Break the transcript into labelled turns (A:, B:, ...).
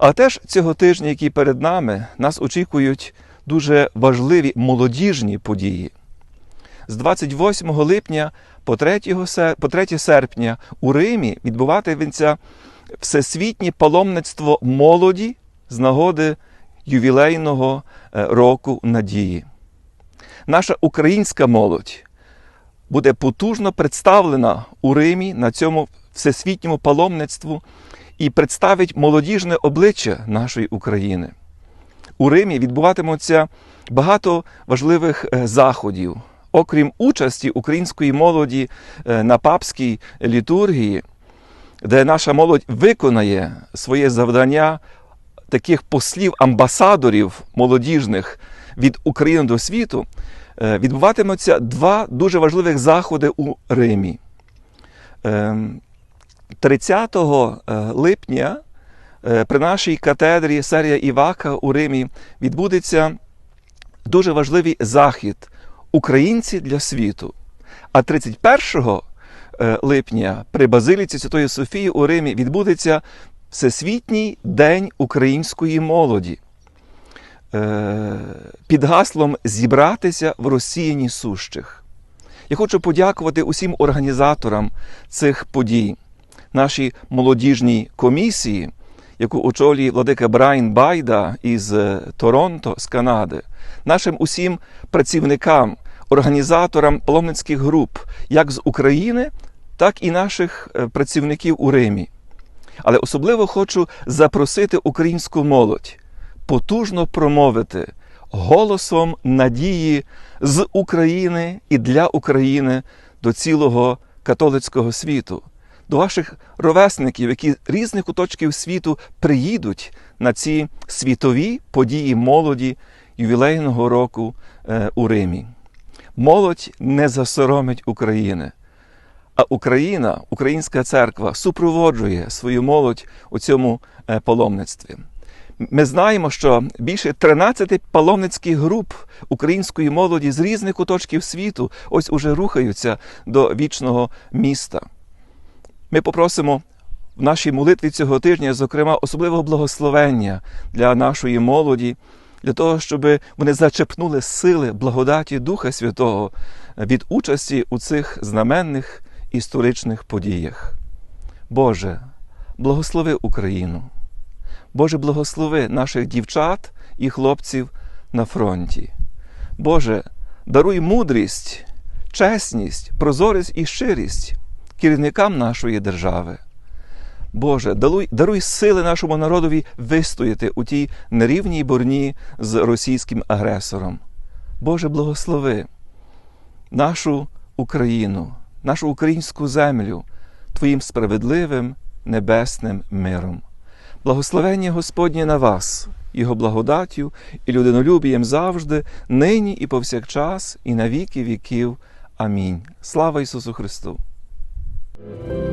A: А теж цього тижня, який перед нами, нас очікують дуже важливі молодіжні події. З 28 липня по 3, сер- по 3 серпня у Римі відбуватиметься всесвітнє паломництво молоді з нагоди ювілейного е, року надії. Наша українська молодь буде потужно представлена у Римі на цьому всесвітньому паломництву і представить молодіжне обличчя нашої України. У Римі відбуватимуться багато важливих е, заходів. Окрім участі української молоді е, на папській літургії, де наша молодь виконає своє завдання таких послів, амбасадорів молодіжних від України до світу, е, відбуватимуться два дуже важливих заходи у Римі. Ем, 30 е, липня е, при нашій катедрі Серія Івака у Римі відбудеться дуже важливий захід Українці для світу. А 31 е, липня при Базиліці Святої Софії у Римі відбудеться Всесвітній день української молоді під гаслом Зібратися в розсіяні сущих. Я хочу подякувати усім організаторам цих подій, нашій молодіжній комісії, яку очолює владика Брайан Байда із е, Торонто, з Канади, нашим усім працівникам, організаторам паломницьких груп, як з України, так і наших е, працівників у Римі. Але особливо хочу запросити українську молодь потужно промовити голосом надії з України і для України до цілого католицького світу, до ваших ровесників, які з різних куточків світу приїдуть на ці світові події молоді ювілейного року е, у Римі. Молодь не засоромить України. А Україна, українська церква супроводжує свою молодь у цьому е, паломництві. Ми знаємо, що більше 13 паломницьких груп української молоді з різних куточків світу ось уже рухаються до вічного міста. Ми попросимо в нашій молитві цього тижня, зокрема, особливого благословення для нашої молоді, для того, щоб вони зачепнули сили благодаті Духа Святого від участі у цих знаменних історичних подіях. Боже, благослови Україну. Боже, благослови наших дівчат і хлопців на фронті. Боже, даруй мудрість, чесність, прозорість і щирість керівникам нашої держави. Боже, даруй, даруй сили нашому народові вистояти у тій нерівній борні з російським агресором. Боже, благослови нашу Україну, нашу українську землю Твоїм справедливим небесним миром. Благословення Господнє на вас, Його благодаттю і людинолюбієм завжди, нині і повсякчас, і на віки віків. Амінь. Слава Ісусу Христу! Thank you.